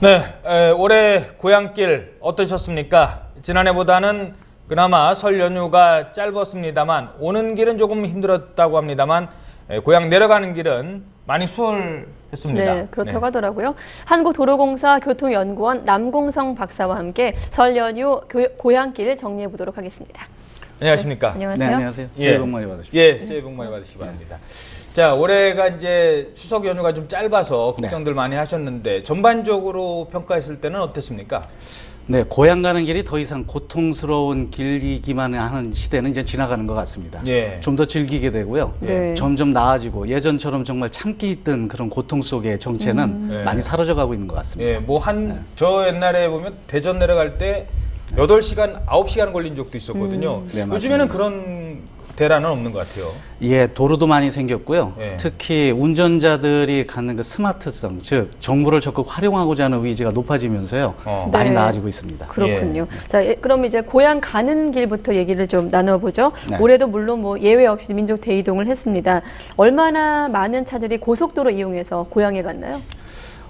네, 에, 올해 고향길 어떠셨습니까? 지난해보다는 그나마 설 연휴가 짧았습니다만 오는 길은 조금 힘들었다고 합니다만 에, 고향 내려가는 길은 많이 수월했습니다. 네, 그렇다고 하더라고요. 한국도로공사 교통연구원 남공성 박사와 함께 설 연휴 교- 고향길 정리해 보도록 하겠습니다. 안녕하십니까? 안녕하세요. 네, 안녕하세요. 예. 새해 복 많이 받으십시오. 예, 새해 복 많이 받으시기 바랍니다. 자, 올해가 이제 추석 연휴가 좀 짧아서 네. 걱정들 많이 하셨는데 전반적으로 평가했을 때는 어땠습니까? 네, 고향 가는 길이 더 이상 고통스러운 길이기만 하는 시대는 이제 지나가는 것 같습니다. 예. 좀 더 즐기게 되고요. 네. 점점 나아지고 예전처럼 정말 참기 있던 그런 고통 속의 정체는 음. 네. 많이 사라져 가고 있는 것 같습니다. 예, 뭐 한 저 옛날에 보면 대전 내려갈 때 8시간, 9시간 걸린 적도 있었거든요. 네, 맞습니다. 요즘에는 그런 대란은 없는 것 같아요. 예, 도로도 많이 생겼고요. 예. 특히 운전자들이 갖는 그 스마트성, 즉 정보를 적극 활용하고자 하는 의지가 높아지면서요. 어. 많이 네. 나아지고 있습니다. 그렇군요. 자, 예, 그럼 이제 고향 가는 길부터 얘기를 좀 나눠보죠. 네. 올해도 물론 뭐 예외 없이 민족 대이동을 했습니다. 얼마나 많은 차들이 고속도로 이용해서 고향에 갔나요?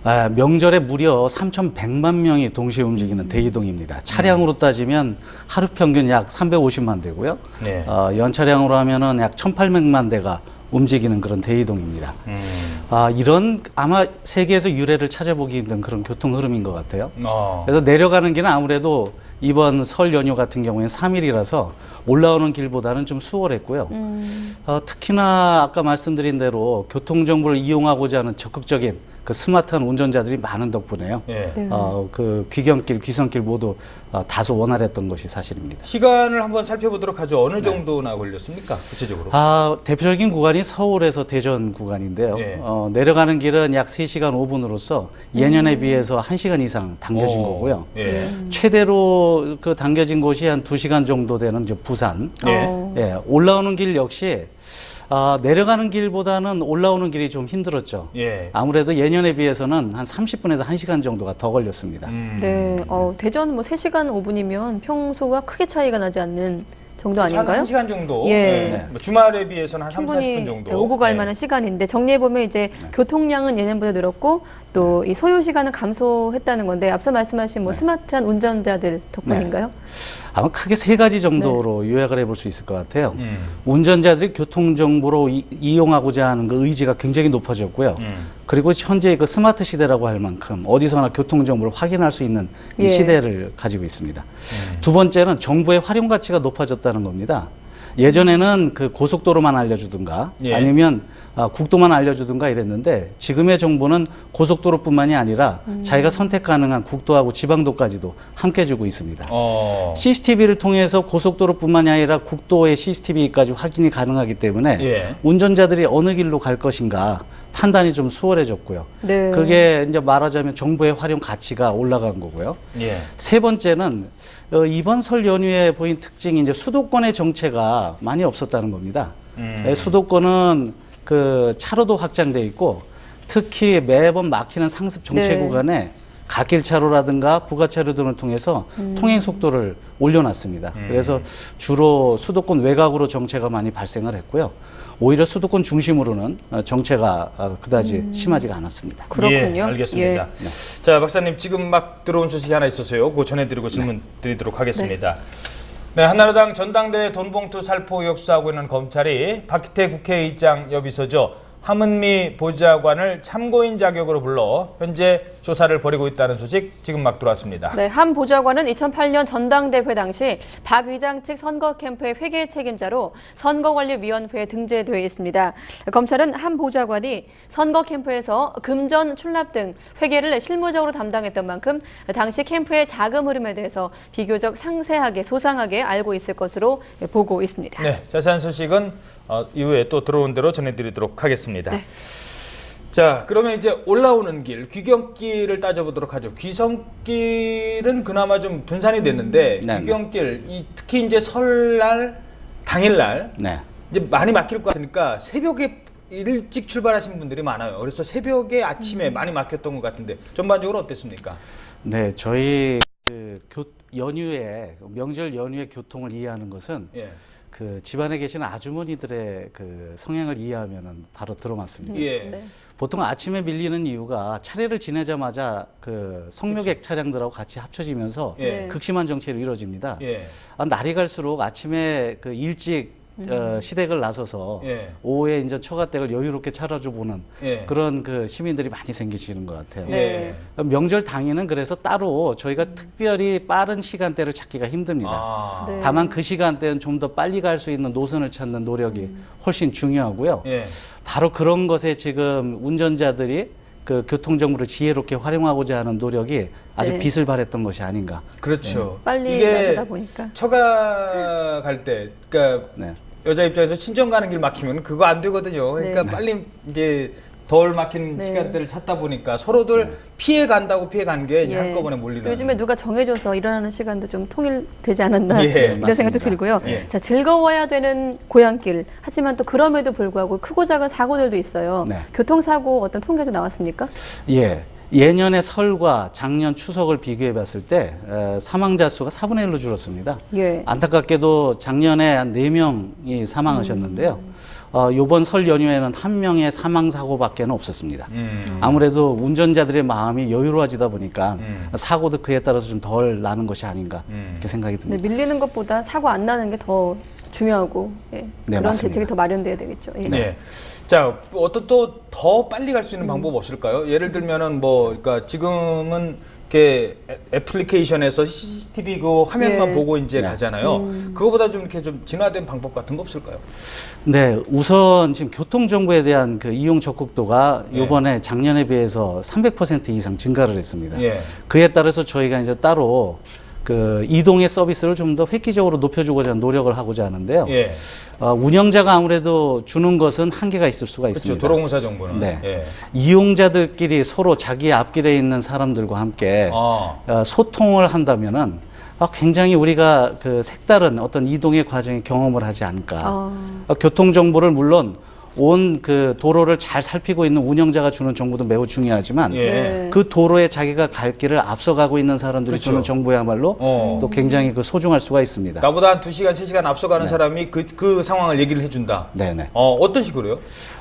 아, 명절에 무려 3,100만 명이 동시에 움직이는 대이동입니다. 차량으로 따지면 하루 평균 약 350만 대고요. 네. 어, 연차량으로 하면은 약 1,800만 대가 움직이는 그런 대이동입니다. 음. 아, 이런 아마 세계에서 유례를 찾아보기 힘든 그런 교통 흐름인 것 같아요. 어. 그래서 내려가는 길은 아무래도 이번 설 연휴 같은 경우에는 3일이라서 올라오는 길보다는 좀 수월했고요. 음. 어, 특히나 아까 말씀드린 대로 교통정보를 이용하고자 하는 적극적인 그 스마트한 운전자들이 많은 덕분에요. 예. 네. 어, 그 귀경길, 귀성길 모두 어, 다소 원활했던 것이 사실입니다. 시간을 한번 살펴보도록 하죠. 어느 정도나 걸렸습니까? 구체적으로. 네. 아, 대표적인 구간이 서울에서 대전 구간인데요. 예. 어, 내려가는 길은 약 3시간 5분으로서 예년에 비해서 1시간 이상 당겨진 어, 거고요. 예. 최대로 그 당겨진 곳이 한 2시간 정도 되는 이제 부산. 예. 어. 예, 올라오는 길 역시 아, 내려가는 길보다는 올라오는 길이 좀 힘들었죠. 예. 아무래도 예년에 비해서는 한 30분에서 1시간 정도가 더 걸렸습니다. 음. 네, 어, 대전 뭐 3시간 5분이면 평소와 크게 차이가 나지 않는 정도 아닌가요? 한 1시간 정도. 예. 네. 뭐 주말에 비해서는 한 3, 충분히 40분 정도. 오고 갈 예. 만한 시간인데 정리해 보면 이제 교통량은 예년보다 늘었고 또 이 소요 시간은 감소했다는 건데 앞서 말씀하신 뭐 스마트한 운전자들 덕분인가요? 아마 크게 세 가지 정도로 요약을 해볼 수 있을 것 같아요. 음. 운전자들이 교통 정보로 이, 이용하고자 하는 그 의지가 굉장히 높아졌고요. 음. 그리고 현재 그 스마트 시대라고 할 만큼 어디서나 교통 정보를 확인할 수 있는 이 예. 시대를 가지고 있습니다. 음. 두 번째는 정보의 활용 가치가 높아졌다는 겁니다. 예전에는 그 고속도로만 알려주든가 예. 아니면 아, 국도만 알려주든가 이랬는데 지금의 정보는 고속도로뿐만이 아니라 자기가 선택 가능한 국도하고 지방도까지도 함께 주고 있습니다. 어. CCTV를 통해서 고속도로뿐만이 아니라 국도의 CCTV까지 확인이 가능하기 때문에 예. 운전자들이 어느 길로 갈 것인가 판단이 좀 수월해졌고요. 네. 그게 이제 말하자면 정보의 활용 가치가 올라간 거고요. 예. 세 번째는 어, 이번 설 연휴에 보인 특징이 이제 수도권의 정체가 많이 없었다는 겁니다. 음. 예, 수도권은 그 차로도 확장돼 있고 특히 매번 막히는 상습 정체 네. 구간에 갓길 차로라든가 부가차로 등을 통해서 통행 속도를 올려놨습니다. 음. 그래서 주로 수도권 외곽으로 정체가 많이 발생을 했고요. 오히려 수도권 중심으로는 어, 정체가 어, 그다지 심하지가 않았습니다. 그렇군요. 예, 알겠습니다. 네. 자, 박사님 지금 막 들어온 소식이 하나 있어서요. 그거 전해드리고 질문 드리도록 하겠습니다. 네, 한나라당 전당대회 돈봉투 살포 의혹 수사하고 있는 검찰이 박희태 국회의장 여비서죠. 하문미 보좌관을 참고인 자격으로 불러 현재 조사를 벌이고 있다는 소식 지금 막 들어왔습니다. 네, 한 보좌관은 2008년 전당대회 당시 박 의장 측 선거 캠프의 회계 책임자로 선거관리위원회에 등재되어 있습니다. 검찰은 한 보좌관이 선거 캠프에서 금전 출납 등 회계를 실무적으로 담당했던 만큼 당시 캠프의 자금 흐름에 대해서 비교적 상세하게 소상하게 알고 있을 것으로 보고 있습니다. 네, 자세한 소식은 어, 이후에 또 들어온 대로 전해드리도록 하겠습니다. 자, 그러면 이제 올라오는 길, 귀경길을 따져보도록 하죠. 귀성길은 그나마 좀 분산이 됐는데 네, 네. 귀경길, 이 특히 이제 설날 당일날 네. 이제 많이 막힐 것 같으니까 새벽에 일찍 출발하신 분들이 많아요. 그래서 새벽에 아침에 많이 막혔던 것 같은데 전반적으로 어땠습니까? 네, 저희 그 교, 연휴에 명절 연휴의 교통을 이해하는 것은 예. 그 집안에 계시는 아주머니들의 그 성향을 이해하면은 바로 들어맞습니다. 예. 네. 보통 아침에 밀리는 이유가 차례를 지내자마자 그 성묘객 차량들하고 같이 합쳐지면서 예. 네. 극심한 정체로 이루어집니다. 예. 아, 날이 갈수록 아침에 그 일찍 어, 시댁을 나서서 예. 오후에 이제 처가댁을 여유롭게 차려줘 보는 예. 그런 그 시민들이 많이 생기시는 것 같아요. 네. 명절 당일은 그래서 따로 저희가 특별히 빠른 시간대를 찾기가 힘듭니다. 아. 네. 다만 그 시간대는 좀 더 빨리 갈 수 있는 노선을 찾는 노력이 훨씬 중요하고요. 예. 바로 그런 것에 지금 운전자들이 그 교통정보를 지혜롭게 활용하고자 하는 노력이 아주 네. 빛을 발했던 것이 아닌가. 그렇죠. 빨리 이게 나서다 보니까. 처가 갈 때, 그러니까 네. 여자 입장에서 친정 가는 길 막히면 그거 안 되거든요. 그러니까 네. 빨리 이제 덜 막힌 네. 시간대를 찾다 보니까 서로들 피해 간다고 피해 간게 이제 예. 한꺼번에 몰리는. 요즘에 누가 정해줘서 일어나는 시간도 좀 통일되지 않았나 예, 이런 맞습니다. 생각도 들고요. 예. 자 즐거워야 되는 고향길. 하지만 또 그럼에도 불구하고 크고 작은 사고들도 있어요. 네. 교통사고 어떤 통계도 나왔습니까? 예. 예년의 설과 작년 추석을 비교해 봤을 때 에, 사망자 수가 4분의 1로 줄었습니다. 예. 안타깝게도 작년에 한 4명이 사망하셨는데요. 어, 요번 설 연휴에는 한 명의 사망 사고밖에 는 없었습니다. 음. 아무래도 운전자들의 마음이 여유로워지다 보니까 음. 사고도 그에 따라서 좀 덜 나는 것이 아닌가 음. 이렇게 생각이 네, 듭니다. 밀리는 것보다 사고 안 나는 게더 중요하고 예. 네, 그런 맞습니다. 대책이 더 마련돼야 되겠죠. 예. 네. 자, 어떤 또 더 빨리 갈수 음. 있는 방법 없을까요? 예를 들면은 뭐, 그러니까 지금은 이렇게 애- 애플리케이션에서 CCTV 그 화면만 예. 보고 이제 네. 가잖아요. 음. 그거보다 좀 이렇게 좀 진화된 방법 같은 거 없을까요? 네, 우선 지금 교통 정보에 대한 그 이용 적극도가 예. 이번에 작년에 비해서 300% 이상 증가를 했습니다. 예. 그에 따라서 저희가 이제 따로 그 이동의 서비스를 좀 더 획기적으로 높여주고자 노력을 하고자 하는데요. 예. 어, 운영자가 아무래도 주는 것은 한계가 있을 수가 그렇죠. 있습니다. 도로공사 정보는. 네. 예. 이용자들끼리 서로 자기 앞길에 있는 사람들과 함께 아. 어, 소통을 한다면은 아, 굉장히 우리가 그 색다른 어떤 이동의 과정에 경험을 하지 않을까. 아. 어, 교통 정보를 물론 온 그 도로를 잘 살피고 있는 운영자가 주는 정보도 매우 중요하지만 예. 네. 그 도로에 자기가 갈 길을 앞서가고 있는 사람들이 그렇죠. 주는 정보야말로 어. 또 굉장히 그 소중할 수가 있습니다. 나보다 한 2시간, 3시간 앞서가는 사람이 그, 그 상황을 얘기를 해준다. 네네. 어, 어떤 식으로요?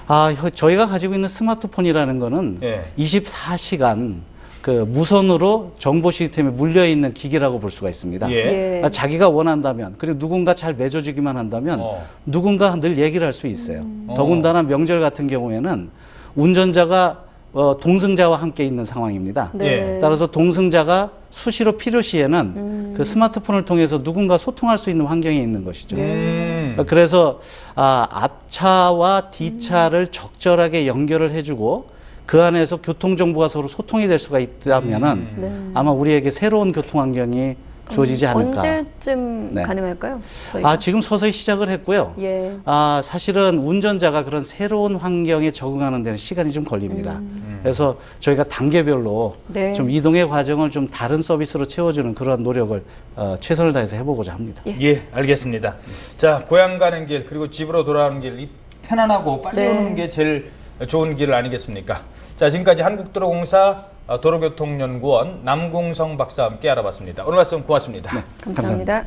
아, 혀- 저희가 가지고 있는 스마트폰이라는 거는 예. 24시간 그 무선으로 정보 시스템에 물려 있는 기기라고 볼 수가 있습니다. 예. 예. 아, 자기가 원한다면 그리고 누군가 잘 맺어주기만 한다면 어. 누군가 늘 얘기를 할 수 있어요. 음. 더군다나 명절 같은 경우에는 운전자가 어, 동승자와 함께 있는 상황입니다. 네. 예. 따라서 동승자가 수시로 필요시에는 음. 그 스마트폰을 통해서 누군가 소통할 수 있는 환경에 있는 것이죠. 음. 그래서 아, 앞차와 뒤차를 적절하게 연결을 해주고 그 안에서 교통 정보가 서로 소통이 될 수가 있다면은 음. 네. 아마 우리에게 새로운 교통 환경이 주어지지 않을까. 언제쯤 네. 가능할까요? 저희가? 아 지금 서서히 시작을 했고요. 예. 아 사실은 운전자가 그런 새로운 환경에 적응하는 데는 시간이 좀 걸립니다. 그래서 저희가 단계별로 음. 네. 좀 이동의 과정을 좀 다른 서비스로 채워주는 그런 노력을 어, 최선을 다해서 해보고자 합니다. 예. 예, 알겠습니다. 자, 고향 가는 길 그리고 집으로 돌아오는 길이 편안하고 빨리 네. 오는 게 제일 좋은 길 아니겠습니까? 자, 지금까지 한국도로공사 어, 도로교통연구원 남궁성 박사와 함께 알아봤습니다. 오늘 말씀 고맙습니다. 감사합니다.